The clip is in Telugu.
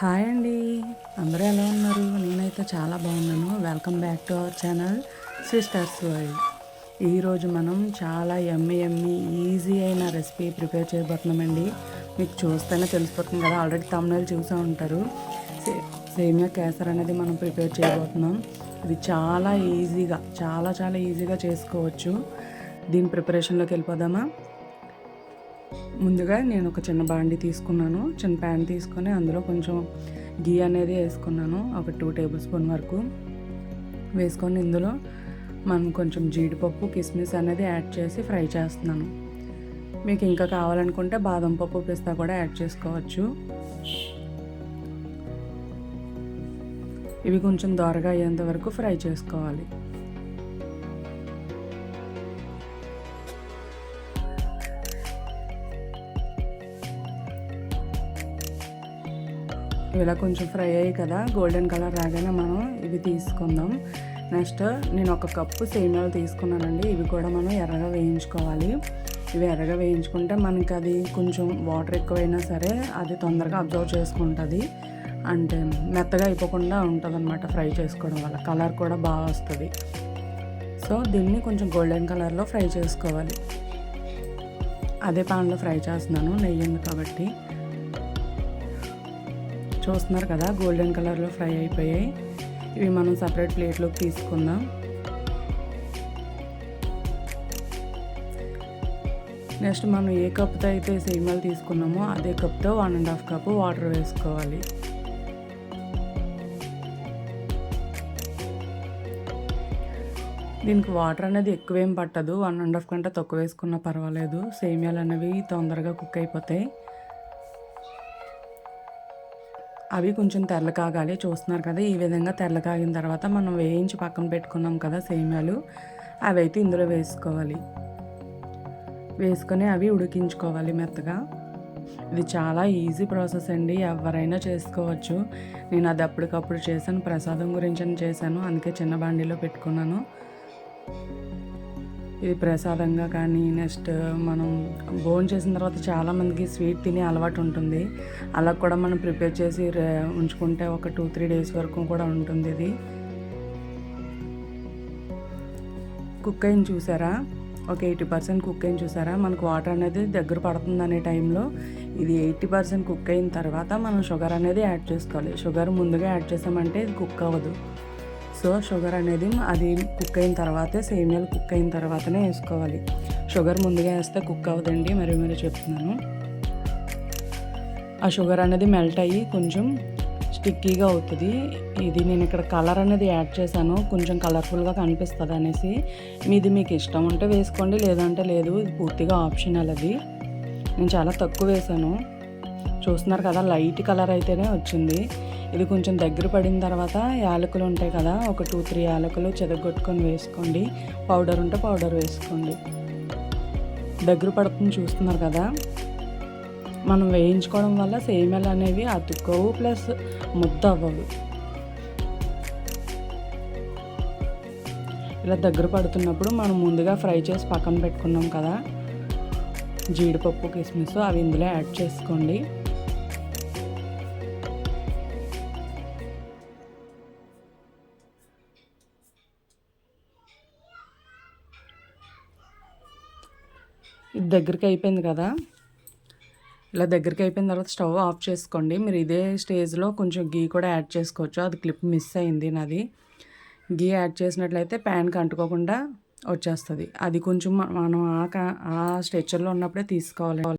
హాయ్ అండి. అందరూ ఎలా ఉన్నారు? నేనైతే చాలా బాగున్నాను. Welcome back to our channel sisters world ఈరోజు మనం చాలా ఎమ్మి ఎమ్మి ఈజీ అయిన రెసిపీ ప్రిపేర్ చేయబోతున్నామండి. మీకు చూస్తేనే తెలిసిపోతుంది కదా ఆల్రెడీ తమ్ముళ్ళు చూసే ఉంటారు. సేమియా కేసర్ అనేది మనం ప్రిపేర్ చేయబోతున్నాం. ఇది చాలా ఈజీగా చాలా చాలా ఈజీగా చేసుకోవచ్చు. దీని ప్రిపరేషన్లోకి వెళ్ళిపోదామా? ముందుగా నేను ఒక చిన్న బాండి తీసుకున్నాను చిన్న ప్యాన్ తీసుకొని అందులో కొంచెం గీ అనేది వేసుకున్నాను ఒక టూ టేబుల్ స్పూన్ వరకు. వేసుకొని ఇందులో మనం కొంచెం జీడిపప్పు కిస్మిస్ అనేది యాడ్ చేసి ఫ్రై చేస్తున్నాను. మీకు ఇంకా కావాలనుకుంటే బాదం పప్పు పిస్తా కూడా యాడ్ చేసుకోవచ్చు. ఇవి కొంచెం దోరగా అయ్యేంత వరకు ఫ్రై చేసుకోవాలి. ఇలా కొంచెం ఫ్రై అయ్యి కదా గోల్డెన్ కలర్ రాగానే మనం ఇవి తీసుకుందాం. నెక్స్ట్ నేను ఒక కప్పు సేమియాలు తీసుకున్నానండి. ఇవి కూడా మనం ఎర్రగా వేయించుకోవాలి. ఇవి ఎర్రగా వేయించుకుంటే మనకి అది కొంచెం వాటర్ ఎక్కువైనా సరే అది తొందరగా అబ్జర్వ్ చేసుకుంటుంది. అంటే మెత్తగా అయిపోకుండా ఉంటుంది అనమాట ఫ్రై చేసుకోవడం వల్ల. కలర్ కూడా బాగా వస్తుంది. సో దీన్ని కొంచెం గోల్డెన్ కలర్లో ఫ్రై చేసుకోవాలి. అదే పాన్లో ఫ్రై చేస్తున్నాను నెయ్యి ఉంది కాబట్టి. చూస్తున్నారు కదా గోల్డెన్ కలర్లో ఫ్రై అయిపోయాయి. ఇవి మనం సపరేట్ ప్లేట్లోకి తీసుకుందాం. నెక్స్ట్ మనం ఏ కప్తో అయితే సేమియాలు తీసుకున్నామో అదే కప్తో one and half cup water వేసుకోవాలి. దీనికి వాటర్ అనేది ఎక్కువేం పట్టదు. వన్ అండ్ హాఫ్ కంటే తక్కువ వేసుకున్నా పర్వాలేదు. సేమియాలు అనేవి తొందరగా కుక్ అయిపోతాయి. అవి కొంచెం తెల్ల కాగాలి చూస్తున్నారు కదా ఈ విధంగా తెల్ల కాగిన తర్వాత మనం వేయించి పక్కన పెట్టుకున్నాం కదా సేమ్యాలు అవి అయితే ఇందులో వేసుకోవాలి. వేసుకొని అవి ఉడికించుకోవాలి మెత్తగా. ఇది చాలా ఈజీ ప్రాసెస్ అండి ఎవరైనా చేసుకోవచ్చు. నేను అది అప్పటికప్పుడు చేశాను ప్రసాదం గురించి అని చేశాను అందుకే చిన్న బాండీలో పెట్టుకున్నాను. ఇది ప్రసాదంగా కానీ నెక్స్ట్ మనం భోజనం చేసిన తర్వాత చాలామందికి స్వీట్ తినే అలవాటు ఉంటుంది. అలా కూడా మనం ప్రిపేర్ చేసి ఉంచుకుంటే ఒక టూ త్రీ డేస్ వరకు కూడా ఉంటుంది ఇది. కుక్ అయిన చూసారా? ఒక ఎయిటీ పర్సెంట్ కుక్ అయిన చూసారా? మనకు వాటర్ అనేది దగ్గర పడుతుంది అనే టైంలో ఇది ఎయిటీ పర్సెంట్ కుక్ అయిన తర్వాత మనం షుగర్ అనేది యాడ్ చేసుకోవాలి. షుగర్ ముందుగా యాడ్ చేసామంటే ఇది కుక్ అవ్వదు. సో షుగర్ అనేది అది కుక్ అయిన తర్వాతే సేమియాలు కుక్ అయిన తర్వాతనే వేసుకోవాలి. షుగర్ ముందుగా వేస్తే కుక్ అవ్వదండి మరి మరి చెప్తున్నాను. ఆ షుగర్ అనేది మెల్ట్ అయ్యి కొంచెం స్టిక్కీగా అవుతుంది. ఇది నేను ఇక్కడ కలర్ అనేది యాడ్ చేశాను కొంచెం కలర్ఫుల్గా కనిపిస్తుంది అనేసి. మీది మీకు ఇష్టం ఉంటే వేసుకోండి లేదంటే లేదు ఇది పూర్తిగా ఆప్షనల్ అది. నేను చాలా తక్కువ వేసాను చూస్తున్నారు కదా లైట్ కలర్ అయితేనే వచ్చింది. ఇది కొంచెం దగ్గర పడిన తర్వాత యాలకులు ఉంటాయి కదా ఒక టూ త్రీ యాలకులు చెదగొట్టుకొని వేసుకోండి. పౌడర్ ఉంటే పౌడర్ వేసుకోండి. దగ్గర పడుతుంది చూస్తున్నారు కదా మనం వేయించుకోవడం వల్ల సేమ్యాలు అనేవి అతుక్కోవు ప్లస్ ముద్ద అవ్వవు. ఇలా దగ్గర పడుతున్నప్పుడు మనం ముందుగా ఫ్రై చేసి పక్కన పెట్టుకున్నాం కదా జీడిపప్పు కిస్మిస్ అవి ఇందులో యాడ్ చేసుకోండి. ఇది దగ్గరికి అయిపోయింది కదా? ఇలా దగ్గరికి అయిపోయిన తర్వాత స్టవ్ ఆఫ్ చేసుకోండి. మీరు ఇదే స్టేజ్లో కొంచెం గీ కూడా యాడ్ చేసుకోవచ్చు. అది క్లిప్ మిస్ అయింది నాది. గీ యాడ్ చేసినట్లయితే ప్యాన్కి అంటుకోకుండా వచ్చేస్తుంది. అది కొంచెం మనం ఆ ఆ స్ట్రెచర్లో ఉన్నప్పుడే తీసుకోవాలి.